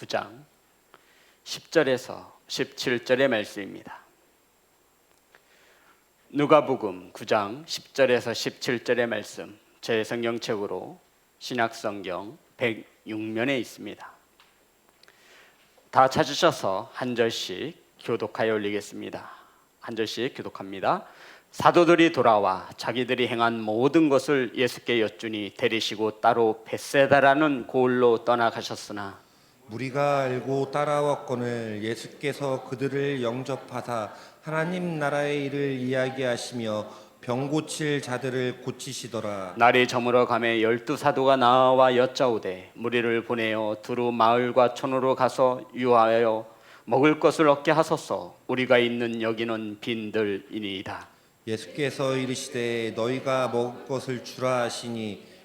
9장 10절에서 17절의 말씀입니다. 누가복음 9장 10절에서 17절의 말씀 제 성경책으로 신약성경 106면에 있습니다. 다 찾으셔서 한 절씩 교독하여 올리겠습니다. 한 절씩 교독합니다. 사도들이 돌아와 자기들이 행한 모든 것을 예수께 여쭈니 데리시고 따로 베세다라는 고을로 떠나가셨으나 우리가 알고 따라왔거늘 예수께서 그들을 영접하사 하나님 나라의 일을 이야기하시며 병 고칠 자들을 고치시더라. 날이 저물어 가매 열두 사도가 나와 여짜오되 무리를 보내어 두루 마을과 촌으로 가서 유하여 먹을 것을 얻게 하소서 우리가 있는 여기는 빈들이니이다. 예수께서 이르시되 너희가 먹을 것을 주라 하시니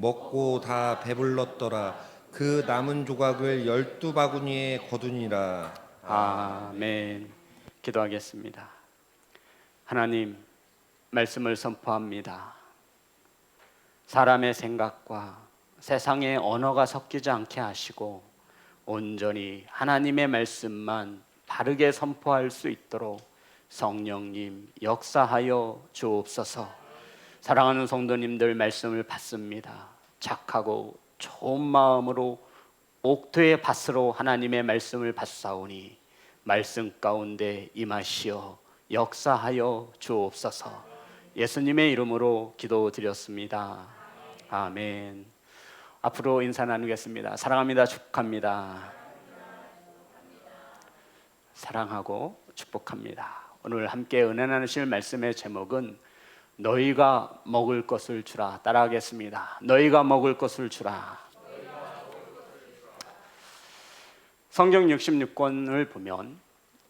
먹고 다 배불렀더라. 그 남은 조각을 열두 바구니에 거두니라. 아멘. 기도하겠습니다. 하나님, 말씀을 선포합니다. 사람의 생각과 세상의 언어가 섞이지 않게 하시고 온전히 하나님의 말씀만 바르게 선포할 수 있도록 성령님 역사하여 주옵소서. 사랑하는 성도님들 말씀을 받습니다. 착하고 좋은 마음으로 옥토의 밭으로 하나님의 말씀을 받사오니 말씀 가운데 임하시어 역사하여 주옵소서. 예수님의 이름으로 기도드렸습니다. 아멘. 앞으로 인사 나누겠습니다. 사랑합니다. 축복합니다. 사랑하고 축복합니다. 오늘 함께 은혜 나누실 말씀의 제목은 너희가 먹을 것을 주라. 따라하겠습니다. 너희가 먹을 것을 주라. 성경 66권을 보면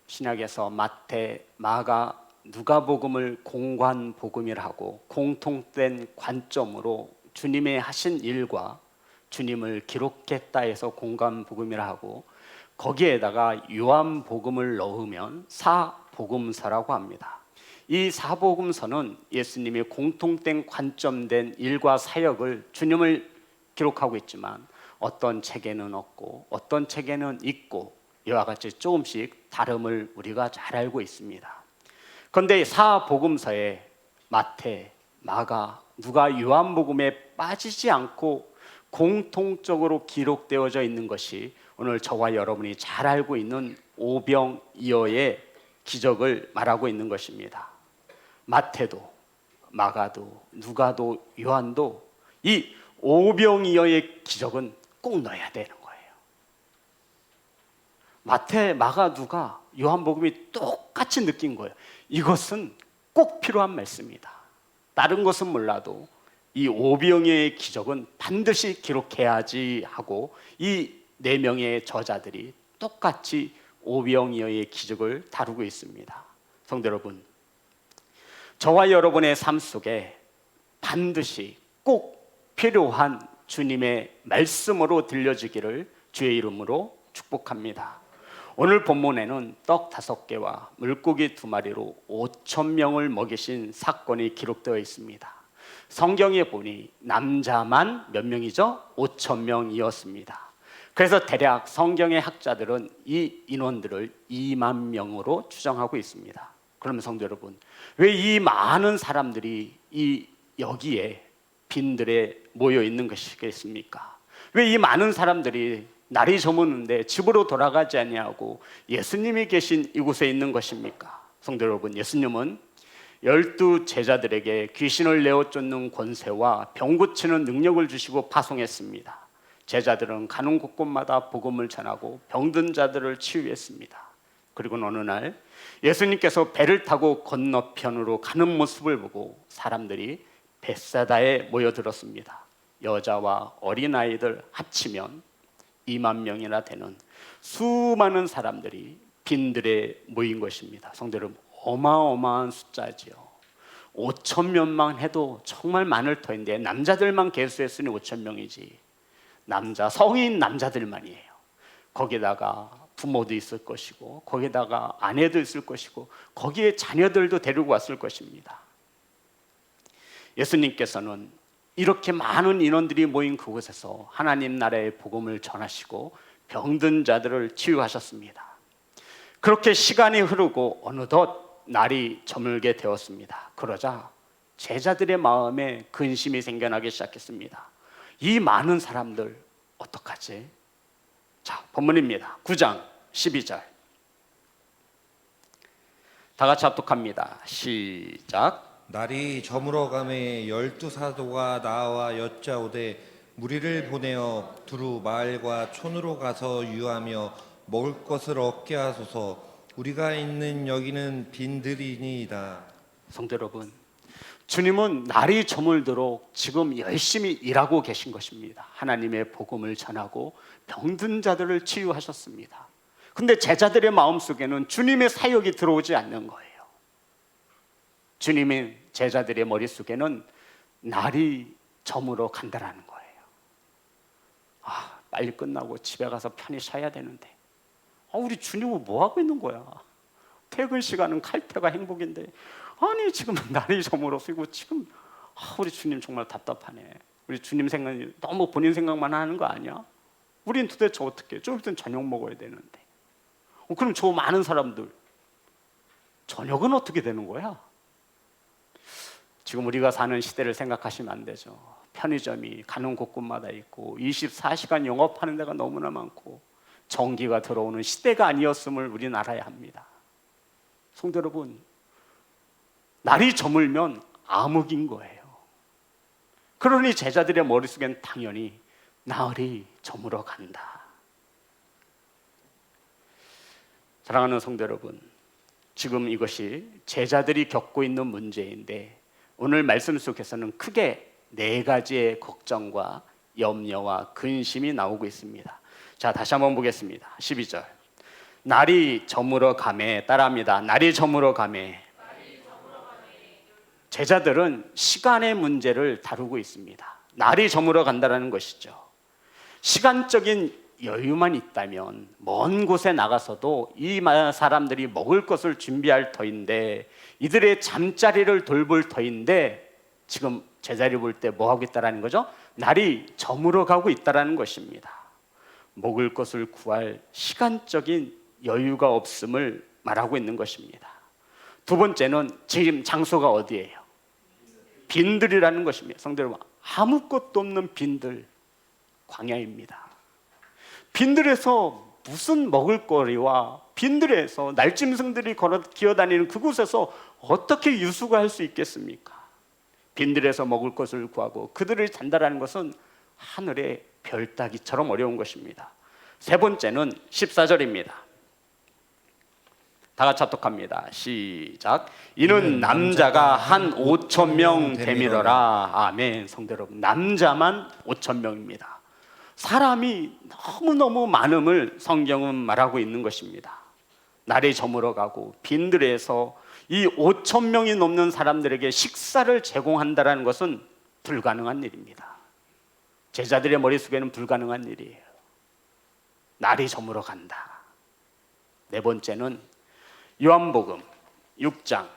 신약에서 마태, 마가, 누가복음을 공관 복음이라 하고 공통된 관점으로 주님의 하신 일과 주님을 기록했다 해서 공관 복음이라 하고 거기에다가 요한 복음을 넣으면 사 복음서라고 합니다. 이 사복음서는 예수님의 공통된 관점된 일과 사역을 주님을 기록하고 있지만 어떤 책에는 없고 어떤 책에는 있고 이와 같이 조금씩 다름을 우리가 잘 알고 있습니다. 그런데 사복음서에 마태, 마가, 누가 요한복음에 빠지지 않고 공통적으로 기록되어져 있는 것이 오늘 저와 여러분이 잘 알고 있는 오병이어의 기적을 말하고 있는 것입니다. 마태도 마가도 누가도 요한도 이 오병이어의 기적은 꼭 넣어야 되는 거예요. 마태, 마가, 누가 요한복음이 똑같이 느낀 거예요. 이것은 꼭 필요한 말씀이다. 다른 것은 몰라도 이 오병이어의 기적은 반드시 기록해야지 하고 이 네 명의 저자들이 똑같이 오병이어의 기적을 다루고 있습니다. 성도 여러분, 저와 여러분의 삶 속에 반드시 꼭 필요한 주님의 말씀으로 들려지기를 주의 이름으로 축복합니다. 오늘 본문에는 떡 다섯 개와 물고기 두 마리로 5천 명을 먹이신 사건이 기록되어 있습니다. 성경에 보니 남자만 몇 명이죠? 5천 명이었습니다. 그래서 대략 성경의 학자들은 이 인원들을 2만 명으로 추정하고 있습니다. 그러면 성도 여러분, 왜 이 많은 사람들이 이 여기에 빈들에 모여 있는 것이겠습니까? 왜 이 많은 사람들이 날이 저무는데 집으로 돌아가지 아니하고 예수님이 계신 이곳에 있는 것입니까? 성도 여러분, 예수님은 열두 제자들에게 귀신을 내어 쫓는 권세와 병 고치는 능력을 주시고 파송했습니다. 제자들은 가는 곳곳마다 복음을 전하고 병든 자들을 치유했습니다. 그리고 어느 날 예수님께서 배를 타고 건너편으로 가는 모습을 보고 사람들이 벳사다에 모여들었습니다. 여자와 어린아이들 합치면 2만 명이나 되는 수많은 사람들이 빈들에 모인 것입니다. 성도 여러분, 어마어마한 숫자지요. 5천 명만 해도 정말 많을 터인데 남자들만 개수했으니 5천 명이지. 남자 성인 남자들만이에요. 거기다가 부모도 있을 것이고 거기다가 아내도 있을 것이고 거기에 자녀들도 데리고 왔을 것입니다. 예수님께서는 이렇게 많은 인원들이 모인 그곳에서 하나님 나라의 복음을 전하시고 병든 자들을 치유하셨습니다. 그렇게 시간이 흐르고 어느덧 날이 저물게 되었습니다. 그러자 제자들의 마음에 근심이 생겨나기 시작했습니다. 이 많은 사람들 어떡하지? 자, 본문입니다. 9장 12절. 다 같이 합독합니다. 시작. 날이 저물어 감에 열두 사도가 나와 여짜오되 무리를 보내어 두루 마을과 촌으로 가서 유하며 먹을 것을 얻게 하소서 우리가 있는 여기는 빈들이니이다 성도 여러분, 주님은 날이 저물도록 지금 열심히 일하고 계신 것입니다. 하나님의 복음을 전하고 병든 자들을 치유하셨습니다. 근데 제자들의 마음속에는 주님의 사역이 들어오지 않는 거예요. 주님의 제자들의 머릿속에는 날이 저물어 간다라는 거예요. 아, 빨리 끝나고 집에 가서 편히 쉬어야 되는데. 아, 우리 주님은 뭐 하고 있는 거야? 퇴근 시간은 칼퇴가 행복인데 아니 지금 날이 저물어서고 지금 아, 우리 주님 정말 답답하네. 우리 주님 생각이 너무 본인 생각만 하는 거 아니야? 우린 도대체 어떻게? 좀 있으면 저녁 먹어야 되는데. 어, 그럼 저 많은 사람들 저녁은 어떻게 되는 거야? 지금 우리가 사는 시대를 생각하시면 안 되죠. 편의점이 가는 곳곳마다 있고 24시간 영업하는 데가 너무나 많고 전기가 들어오는 시대가 아니었음을 우리는 알아야 합니다. 성도 여러분, 날이 저물면 암흑인 거예요. 그러니 제자들의 머릿속엔 당연히 나흘이 저물어 간다. 사랑하는 성도 여러분, 지금 이것이 제자들이 겪고 있는 문제인데 오늘 말씀 속에서는 크게 네 가지의 걱정과 염려와 근심이 나오고 있습니다. 자, 다시 한번 보겠습니다. 12절. 날이 저물어 가매 따라합니다. 날이 저물어 가매. 제자들은 시간의 문제를 다루고 있습니다. 날이 저물어 간다라는 것이죠. 시간적인 여유만 있다면 먼 곳에 나가서도 이 사람들이 먹을 것을 준비할 터인데 이들의 잠자리를 돌볼 터인데 지금 제자리 볼 때 뭐 하고 있다라는 거죠? 날이 저물어 가고 있다라는 것입니다. 먹을 것을 구할 시간적인 여유가 없음을 말하고 있는 것입니다. 두 번째는 지금 장소가 어디예요? 빈들이라는 것입니다. 여러분, 아무것도 없는 빈들, 광야입니다. 빈들에서 무슨 먹을거리와 빈들에서 날짐승들이 걸어 기어다니는 그곳에서 어떻게 유수가 할 수 있겠습니까? 빈들에서 먹을 것을 구하고 그들을 잔다라는 것은 하늘의 별 따기처럼 어려운 것입니다. 세 번째는 14절입니다. 다 같이 합독합니다. 시작. 이는 남자가 한 5천 명 되밀어라. 아멘. 성도 여러분, 남자만 5천 명입니다. 사람이 너무너무 많음을 성경은 말하고 있는 것입니다. 날이 저물어 가고 빈들에서 이 5천 명이 넘는 사람들에게 식사를 제공한다라는 것은 불가능한 일입니다. 제자들의 머릿속에는 불가능한 일이에요. 날이 저물어 간다. 네 번째는 요한복음 6장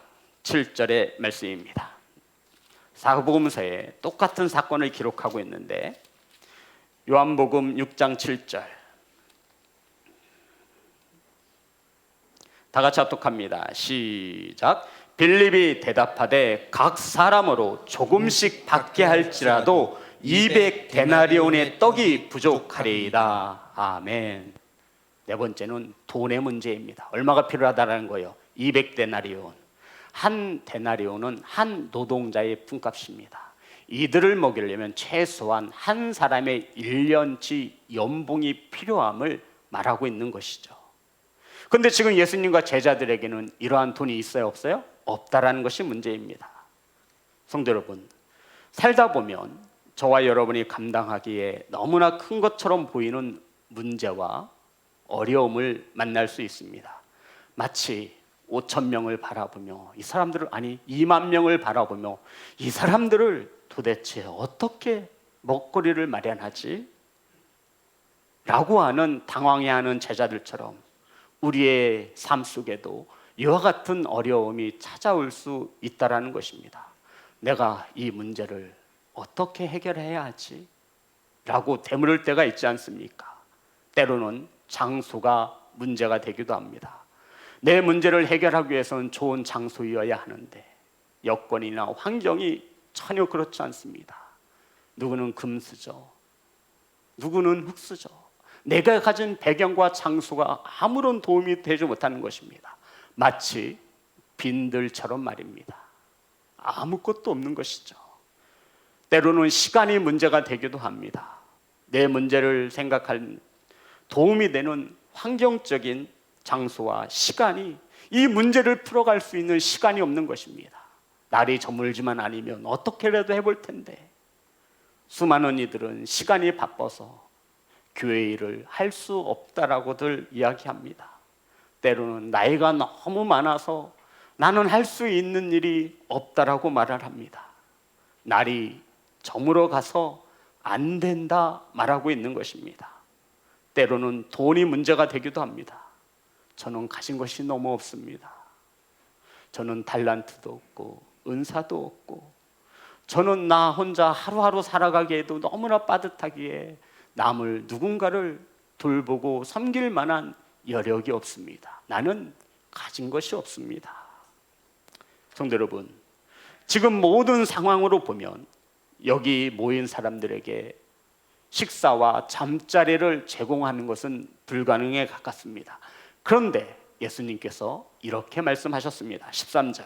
7절의 말씀입니다. 사복음서에 똑같은 사건을 기록하고 있는데 요한복음 6장 7절 다 같이 합독합니다. 시작. 빌립이 대답하되 각 사람으로 조금씩 받게 할지라도 200 데나리온의 떡이 부족하리이다. 아멘. 네 번째는 돈의 문제입니다. 얼마가 필요하다라는 거예요. 200 데나리온. 한 데나리온은 한 노동자의 품값입니다. 이들을 먹이려면 최소한 한 사람의 1년치 연봉이 필요함을 말하고 있는 것이죠. 근데 지금 예수님과 제자들에게는 이러한 돈이 있어요, 없어요? 없다라는 것이 문제입니다. 성도 여러분, 살다 보면 저와 여러분이 감당하기에 너무나 큰 것처럼 보이는 문제와 어려움을 만날 수 있습니다. 마치 5천 명을 바라보며 이 사람들을 아니 2만 명을 바라보며 이 사람들을 도대체 어떻게 먹거리를 마련하지? 라고 하는 당황해하는 제자들처럼 우리의 삶 속에도 이와 같은 어려움이 찾아올 수 있다라는 것입니다. 내가 이 문제를 어떻게 해결해야 하지? 라고 되물을 때가 있지 않습니까? 때로는 장소가 문제가 되기도 합니다. 내 문제를 해결하기 위해서는 좋은 장소여야 하는데 여건이나 환경이 전혀 그렇지 않습니다. 누구는 금수저, 누구는 흙수저. 내가 가진 배경과 장소가 아무런 도움이 되지 못하는 것입니다. 마치 빈들처럼 말입니다. 아무것도 없는 것이죠. 때로는 시간이 문제가 되기도 합니다. 내 문제를 생각할 도움이 되는 환경적인 장소와 시간이 이 문제를 풀어갈 수 있는 시간이 없는 것입니다. 날이 저물지만 아니면 어떻게라도 해볼 텐데 수많은 이들은 시간이 바빠서 교회 일을 할 수 없다라고들 이야기합니다. 때로는 나이가 너무 많아서 나는 할 수 있는 일이 없다라고 말을 합니다. 날이 저물어 가서 안 된다 말하고 있는 것입니다. 때로는 돈이 문제가 되기도 합니다. 저는 가진 것이 너무 없습니다. 저는 달란트도 없고 은사도 없고 저는 나 혼자 하루하루 살아가기에도 너무나 빠듯하기에 남을 누군가를 돌보고 섬길 만한 여력이 없습니다. 나는 가진 것이 없습니다. 성도 여러분, 지금 모든 상황으로 보면 여기 모인 사람들에게 식사와 잠자리를 제공하는 것은 불가능에 가깝습니다. 그런데 예수님께서 이렇게 말씀하셨습니다. 13절.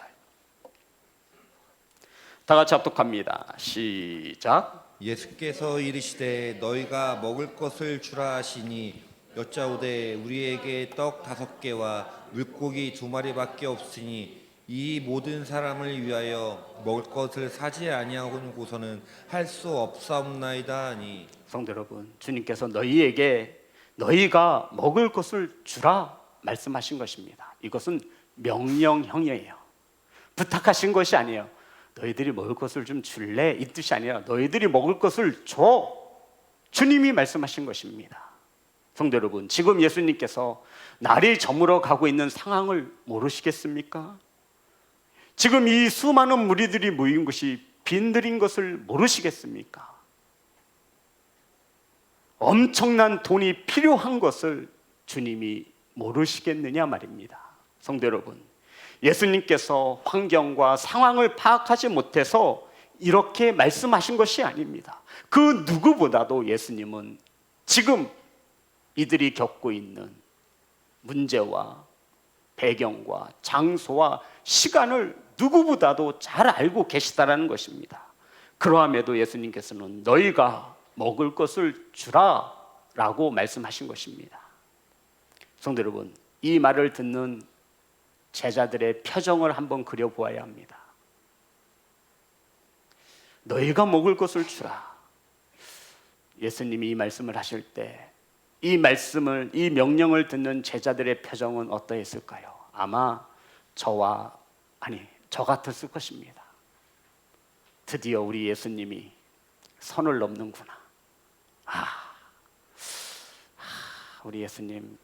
다 같이 합독합니다. 시작. 예수께서 이르시되 너희가 먹을 것을 주라 하시니 여짜오되 우리에게 떡 다섯 개와 물고기 두 마리밖에 없으니 이 모든 사람을 위하여 먹을 것을 사지 아니하고는 할 수 없사옵나이다 하니 성도 여러분, 주님께서 너희에게 너희가 먹을 것을 주라 말씀하신 것입니다. 이것은 명령형이에요. 부탁하신 것이 아니에요. 너희들이 먹을 것을 좀 줄래? 이 뜻이 아니라 너희들이 먹을 것을 줘. 주님이 말씀하신 것입니다. 성도 여러분, 지금 예수님께서 날이 저물어 가고 있는 상황을 모르시겠습니까? 지금 이 수많은 무리들이 모인 것이 빈들인 것을 모르시겠습니까? 엄청난 돈이 필요한 것을 주님이 모르시겠느냐 말입니다. 성도 여러분, 예수님께서 환경과 상황을 파악하지 못해서 이렇게 말씀하신 것이 아닙니다. 그 누구보다도 예수님은 지금 이들이 겪고 있는 문제와 배경과 장소와 시간을 누구보다도 잘 알고 계시다라는 것입니다. 그러함에도 예수님께서는 너희가 먹을 것을 주라 라고 말씀하신 것입니다. 성도 여러분, 이 말을 듣는 제자들의 표정을 한번 그려 보아야 합니다. 너희가 먹을 것을 주라. 예수님이 이 말씀을 하실 때 이 말씀을 이 명령을 듣는 제자들의 표정은 어떠했을까요? 아마 저와 아니 저 같았을 것입니다. 드디어 우리 예수님이 선을 넘는구나. 아, 아, 우리 예수님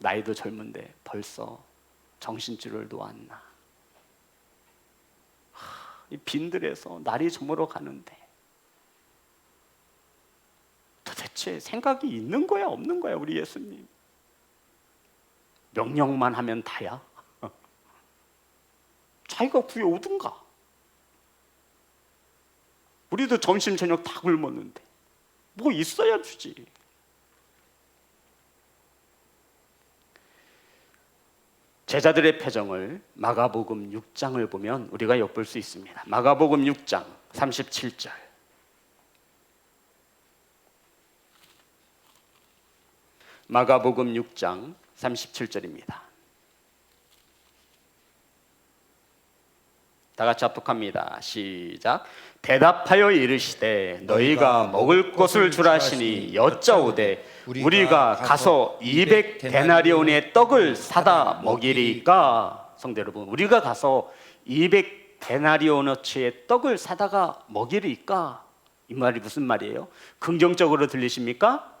나이도 젊은데 벌써 정신줄을 놓았나. 하, 이 빈들에서 날이 저물어 가는데 도대체 생각이 있는 거야 없는 거야 우리 예수님? 명령만 하면 다야? 자기가 구해 오든가. 우리도 점심 저녁 다 굶었는데 뭐 있어야 주지. 제자들의 표정을 마가복음 6장을 보면 우리가 엿볼 수 있습니다. 마가복음 6장 37절. 마가복음 6장 37절입니다. 다 같이 합독합니다. 시작. 대답하여 이르시되 너희가 먹을 것을 주라시니 여짜오되 우리가 가서 200 데나리온의 떡을 사다 먹이리까 성도 여러분 우리가 가서 200 데나리온어치의 떡을 사다가 먹이리까 이 말이 무슨 말이에요? 긍정적으로 들리십니까?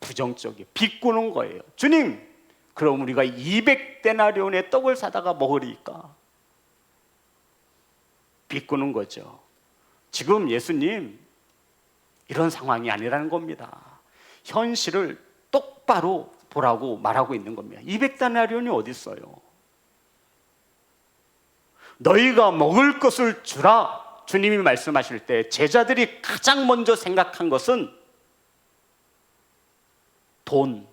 부정적이에요. 비꼬는 거예요. 주님, 그럼 우리가 200 데나리온의 떡을 사다가 먹으리까? 비꼬는 거죠. 지금 예수님 이런 상황이 아니라는 겁니다. 현실을 똑바로 보라고 말하고 있는 겁니다. 200다나리온이 어디 있어요? 너희가 먹을 것을 주라. 주님이 말씀하실 때 제자들이 가장 먼저 생각한 것은 돈이라고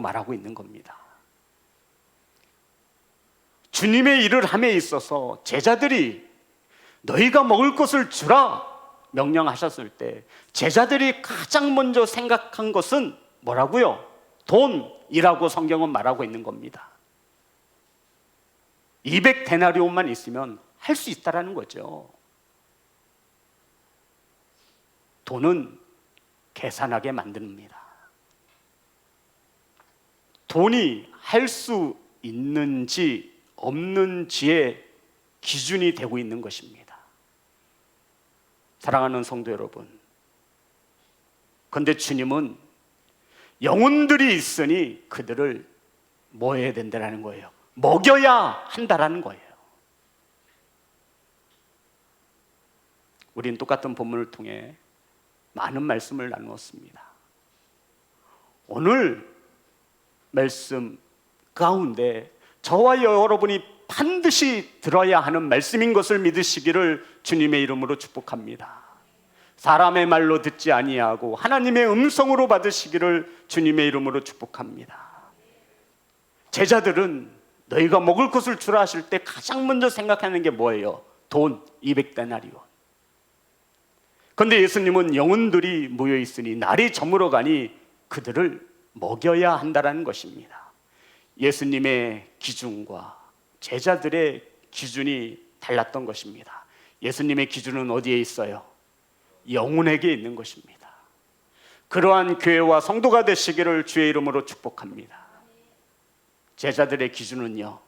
말하고 있는 겁니다. 주님의 일을 함에 있어서 제자들이 너희가 먹을 것을 주라 명령하셨을 때 제자들이 가장 먼저 생각한 것은 뭐라고요? 돈이라고 성경은 말하고 있는 겁니다. 200 데나리온만 있으면 할 수 있다라는 거죠. 돈은 계산하게 만듭니다. 돈이 할 수 있는지 없는지의 기준이 되고 있는 것입니다. 사랑하는 성도 여러분. 근데 주님은 영혼들이 있으니 그들을 뭐 해야 된다라는 거예요. 먹여야 한다라는 거예요. 우린 똑같은 본문을 통해 많은 말씀을 나누었습니다. 오늘 말씀 가운데 저와 여러분이 반드시 들어야 하는 말씀인 것을 믿으시기를 주님의 이름으로 축복합니다. 사람의 말로 듣지 아니하고 하나님의 음성으로 받으시기를 주님의 이름으로 축복합니다. 제자들은 너희가 먹을 것을 주라 하실 때 가장 먼저 생각하는 게 뭐예요? 돈 200데나리온. 그런데 예수님은 영혼들이 모여 있으니 날이 저물어 가니 그들을 먹여야 한다라는 것입니다. 예수님의 기준과 제자들의 기준이 달랐던 것입니다. 예수님의 기준은 어디에 있어요? 영혼에게 있는 것입니다. 그러한 교회와 성도가 되시기를 주의 이름으로 축복합니다. 제자들의 기준은요,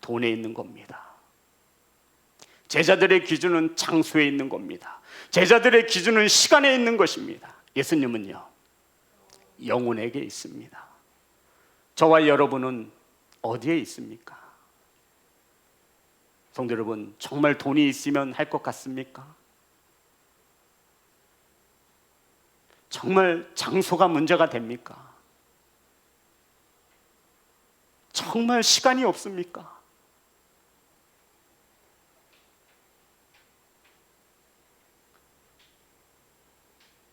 돈에 있는 겁니다. 제자들의 기준은 장소에 있는 겁니다. 제자들의 기준은 시간에 있는 것입니다. 예수님은요, 영혼에게 있습니다. 저와 여러분은 어디에 있습니까? 성도 여러분, 정말 돈이 있으면 할 것 같습니까? 정말 장소가 문제가 됩니까? 정말 시간이 없습니까?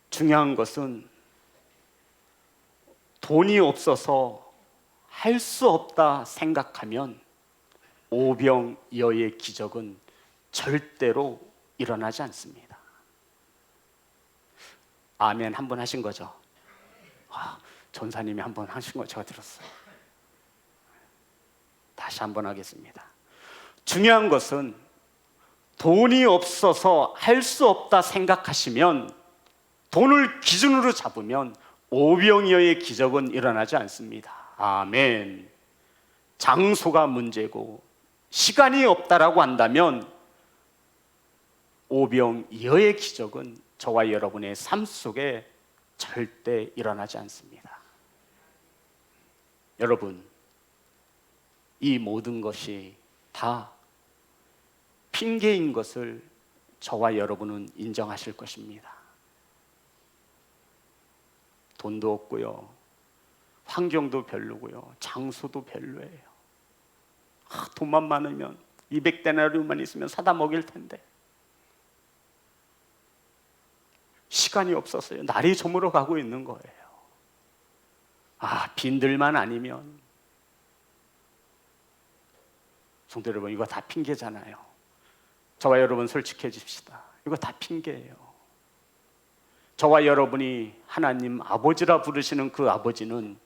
중요한 것은 돈이 없어서 할 수 없다 생각하면 오병이어의 기적은 절대로 일어나지 않습니다. 아멘 한 번 하신 거죠? 아, 전사님이 한 번 하신 거 제가 들었어요. 다시 한 번 하겠습니다. 중요한 것은 돈이 없어서 할 수 없다 생각하시면 돈을 기준으로 잡으면 오병이어의 기적은 일어나지 않습니다. 아멘. 장소가 문제고 시간이 없다라고 한다면 오병이어의 기적은 저와 여러분의 삶 속에 절대 일어나지 않습니다. 여러분, 이 모든 것이 다 핑계인 것을 저와 여러분은 인정하실 것입니다. 돈도 없고요. 환경도 별로고요. 장소도 별로예요. 아, 돈만 많으면 200데나리온만 있으면 사다 먹일 텐데. 시간이 없었어요. 날이 저물어 가고 있는 거예요. 아, 빈들만 아니면 성도 여러분 이거 다 핑계잖아요. 저와 여러분 솔직해집시다. 이거 다 핑계예요. 저와 여러분이 하나님 아버지라 부르시는 그 아버지는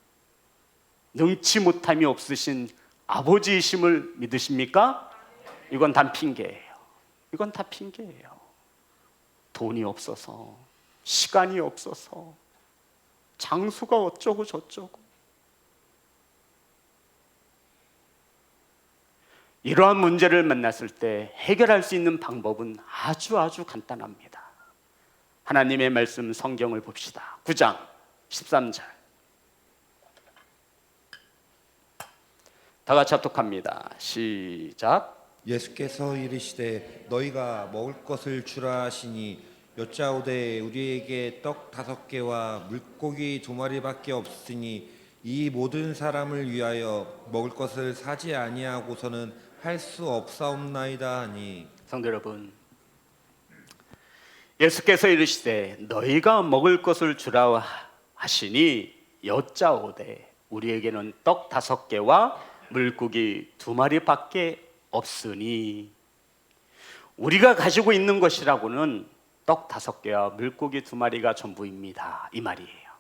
능치 못함이 없으신 아버지이심을 믿으십니까? 이건 다 핑계예요. 이건 다 핑계예요. 돈이 없어서, 시간이 없어서, 장수가 어쩌고 저쩌고. 이러한 문제를 만났을 때 해결할 수 있는 방법은 아주 아주 간단합니다. 하나님의 말씀 성경을 봅시다. 9장 13절. 다 같이 합독합니다. 시작. 예수께서 이르시되 너희가 먹을 것을 주라 하시니 여짜오되 우리에게 떡 다섯 개와 물고기 두 마리밖에 없으니 이 모든 사람을 위하여 먹을 것을 사지 아니하고서는 할 수 없사옵나이다 하니 성도 여러분, 예수께서 이르시되 너희가 먹을 것을 주라 하시니 여짜오되 우리에게는 떡 다섯 개와 물고기 두 마리밖에 없으니 우리가 가지고 있는 것이라고는 떡 다섯 개와 물고기 두 마리가 전부입니다. 이 말이에요.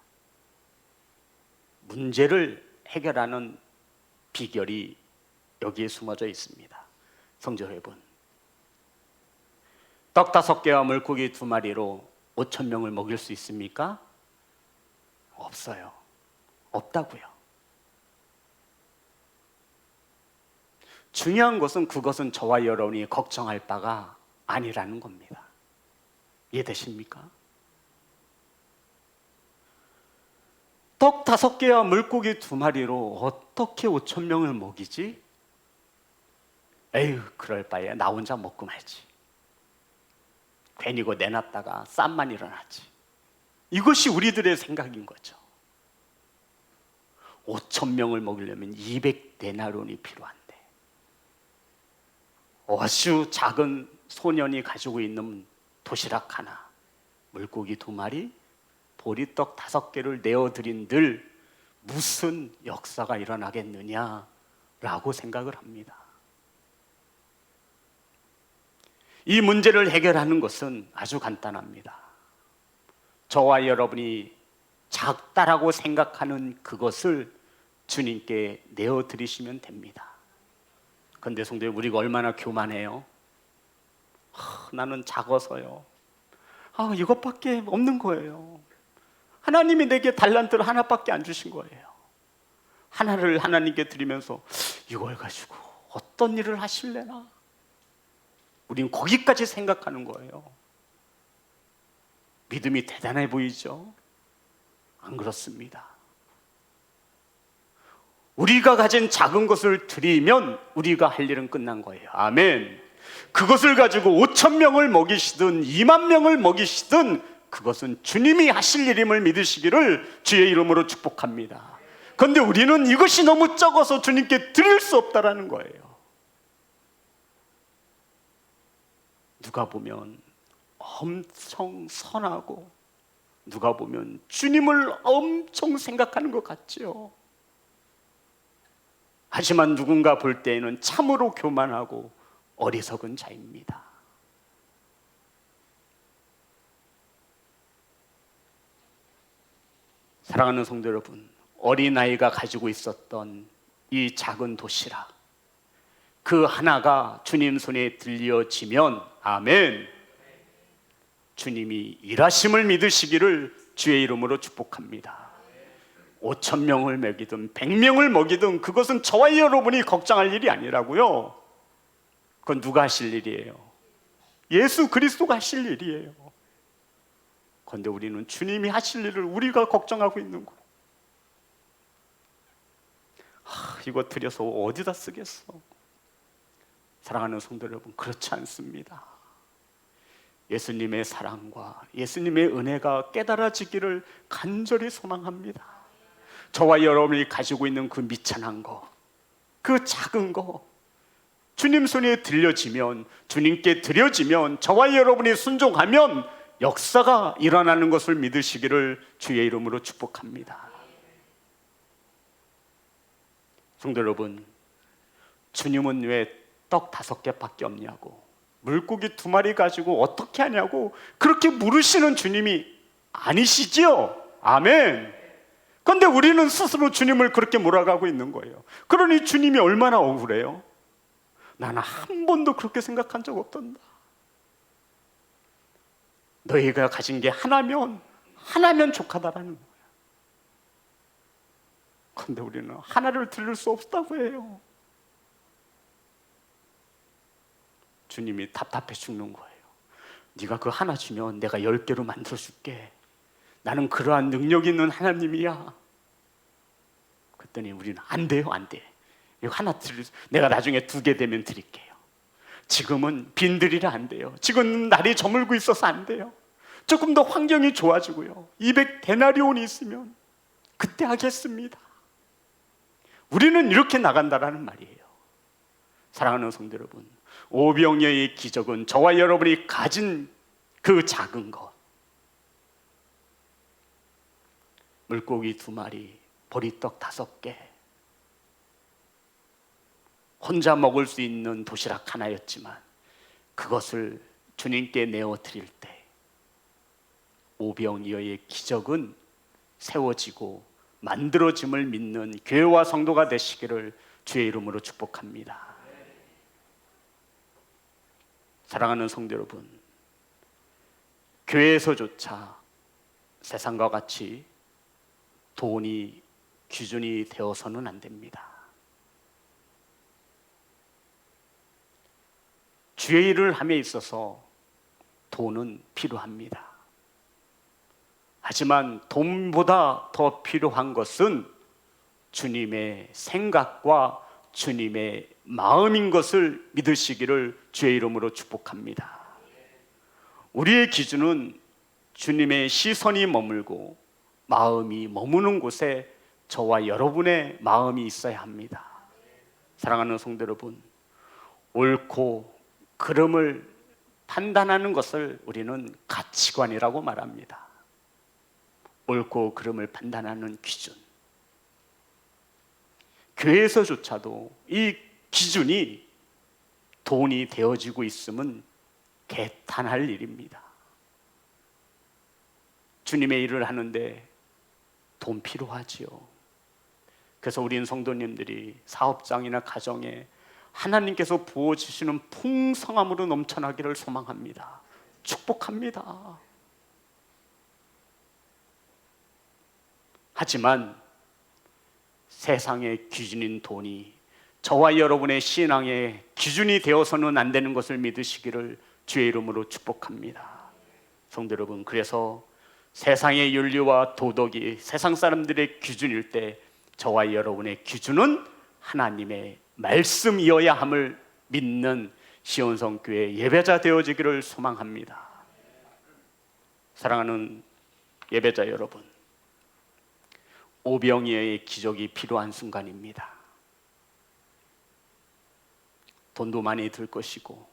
문제를 해결하는 비결이 여기에 숨어져 있습니다. 성도 여러분, 떡 다섯 개와 물고기 두 마리로 5천 명을 먹일 수 있습니까? 없어요. 없다고요. 중요한 것은 그것은 저와 여러분이 걱정할 바가 아니라는 겁니다. 이해되십니까? 떡 다섯 개와 물고기 두 마리로 어떻게 5천 명을 먹이지? 에휴, 그럴 바에 나 혼자 먹고 말지. 괜히 그 내놨다가 쌈만 일어나지. 이것이 우리들의 생각인 거죠. 5천 명을 먹이려면 200데나론이 필요한데 아주 작은 소년이 가지고 있는 도시락 하나, 물고기 두 마리, 보리떡 다섯 개를 내어드린들 무슨 역사가 일어나겠느냐라고 생각을 합니다. 이 문제를 해결하는 것은 아주 간단합니다. 저와 여러분이 작다라고 생각하는 그것을 주님께 내어 드리시면 됩니다. 근데 성도님 우리가 얼마나 교만해요? 하, 나는 작아서요. 아, 이것밖에 없는 거예요. 하나님이 내게 달란트를 하나밖에 안 주신 거예요. 하나를 하나님께 드리면서 이걸 가지고 어떤 일을 하실래나? 우리는 거기까지 생각하는 거예요. 믿음이 대단해 보이죠? 안 그렇습니다. 우리가 가진 작은 것을 드리면 우리가 할 일은 끝난 거예요. 아멘. 그것을 가지고 5천 명을 먹이시든 2만 명을 먹이시든 그것은 주님이 하실 일임을 믿으시기를 주의 이름으로 축복합니다. 그런데 우리는 이것이 너무 적어서 주님께 드릴 수 없다라는 거예요. 누가 보면 엄청 선하고 누가 보면 주님을 엄청 생각하는 것 같지요. 하지만 누군가 볼 때에는 참으로 교만하고 어리석은 자입니다. 사랑하는 성도 여러분, 어린아이가 가지고 있었던 이 작은 도시락, 그 하나가 주님 손에 들려지면, 아멘. 주님이 일하심을 믿으시기를 주의 이름으로 축복합니다. 5천 명을 먹이든 100명을 먹이든 그것은 저와 여러분이 걱정할 일이 아니라고요. 그건 누가 하실 일이에요? 예수 그리스도가 하실 일이에요. 그런데 우리는 주님이 하실 일을 우리가 걱정하고 있는 거. 하, 이거 드려서 어디다 쓰겠어? 사랑하는 성도 여러분, 그렇지 않습니다. 예수님의 사랑과 예수님의 은혜가 깨달아지기를 간절히 소망합니다. 저와 여러분이 가지고 있는 그 미천한 거, 그 작은 거, 주님 손에 들려지면, 주님께 드려지면, 저와 여러분이 순종하면 역사가 일어나는 것을 믿으시기를 주의 이름으로 축복합니다. 성도 여러분, 주님은 왜 떡 다섯 개밖에 없냐고, 물고기 두 마리 가지고 어떻게 하냐고 그렇게 물으시는 주님이 아니시지요? 아멘. 그런데 우리는 스스로 주님을 그렇게 몰아가고 있는 거예요. 그러니 주님이 얼마나 억울해요? 나는 한 번도 그렇게 생각한 적 없단다. 너희가 가진 게 하나면 하나면 족하다라는 거야. 그런데 우리는 하나를 드릴 수 없다고 해요. 주님이 답답해 죽는 거예요. 네가 그 하나 주면 내가 열 개로 만들어 줄게. 나는 그러한 능력 있는 하나님이야. 그랬더니 우리는 안 돼요, 안 돼. 이거 하나 드릴 수- 내가 나중에 두 개 되면 드릴게요. 지금은 빈들이라 안 돼요. 지금 날이 저물고 있어서 안 돼요. 조금 더 환경이 좋아지고요. 200 데나리온이 있으면 그때 하겠습니다. 우리는 이렇게 나간다라는 말이에요. 사랑하는 성도 여러분, 오병이어의 기적은 저와 여러분이 가진 그 작은 것, 물고기 두 마리, 보리떡 다섯 개, 혼자 먹을 수 있는 도시락 하나였지만 그것을 주님께 내어 드릴 때 오병이어의 기적은 세워지고 만들어짐을 믿는 교회와 성도가 되시기를 주의 이름으로 축복합니다. 사랑하는 성도 여러분, 교회에서조차 세상과 같이 돈이 기준이 되어서는 안 됩니다. 주의 일을 함에 있어서 돈은 필요합니다. 하지만 돈보다 더 필요한 것은 주님의 생각과 주님의 마음인 것을 믿으시기를 주의 이름으로 축복합니다. 우리의 기준은 주님의 시선이 머물고 마음이 머무는 곳에 저와 여러분의 마음이 있어야 합니다. 사랑하는 성도 여러분, 옳고 그름을 판단하는 것을 우리는 가치관이라고 말합니다. 옳고 그름을 판단하는 기준. 교회에서조차도 이 기준이 돈이 되어지고 있음은 개탄할 일입니다. 주님의 일을 하는데 돈 필요하지요. 그래서 우리는 성도님들이 사업장이나 가정에 하나님께서 부어 주시는 풍성함으로 넘쳐나기를 소망합니다. 축복합니다. 하지만 세상의 기준인 돈이 저와 여러분의 신앙의 기준이 되어서는 안 되는 것을 믿으시기를 주의 이름으로 축복합니다. 성도 여러분, 그래서 세상의 윤리와 도덕이 세상 사람들의 기준일 때 저와 여러분의 기준은 하나님의 말씀이어야 함을 믿는 시온성 교회 예배자 되어지기를 소망합니다. 사랑하는 예배자 여러분, 오병이어의 기적이 필요한 순간입니다. 돈도 많이 들 것이고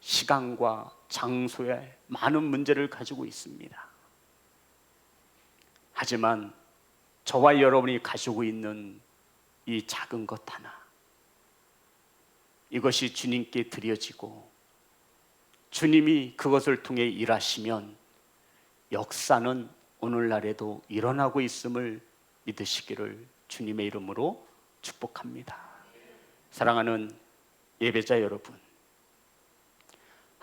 시간과 장소에 많은 문제를 가지고 있습니다. 하지만 저와 여러분이 가지고 있는 이 작은 것 하나 이것이 주님께 드려지고 주님이 그것을 통해 일하시면 역사는 오늘날에도 일어나고 있음을 믿으시기를 주님의 이름으로 축복합니다. 사랑하는 예배자 여러분,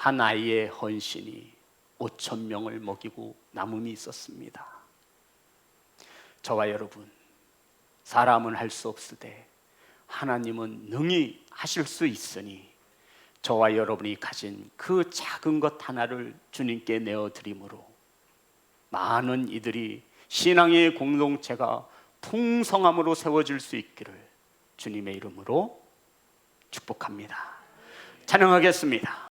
한 아이의 헌신이 5천 명을 먹이고 남음이 있었습니다. 저와 여러분, 사람은 할 수 없으되 하나님은 능히 하실 수 있으니 저와 여러분이 가진 그 작은 것 하나를 주님께 내어 드림으로 많은 이들이 신앙의 공동체가 풍성함으로 세워질 수 있기를 주님의 이름으로 축복합니다. 찬양하겠습니다.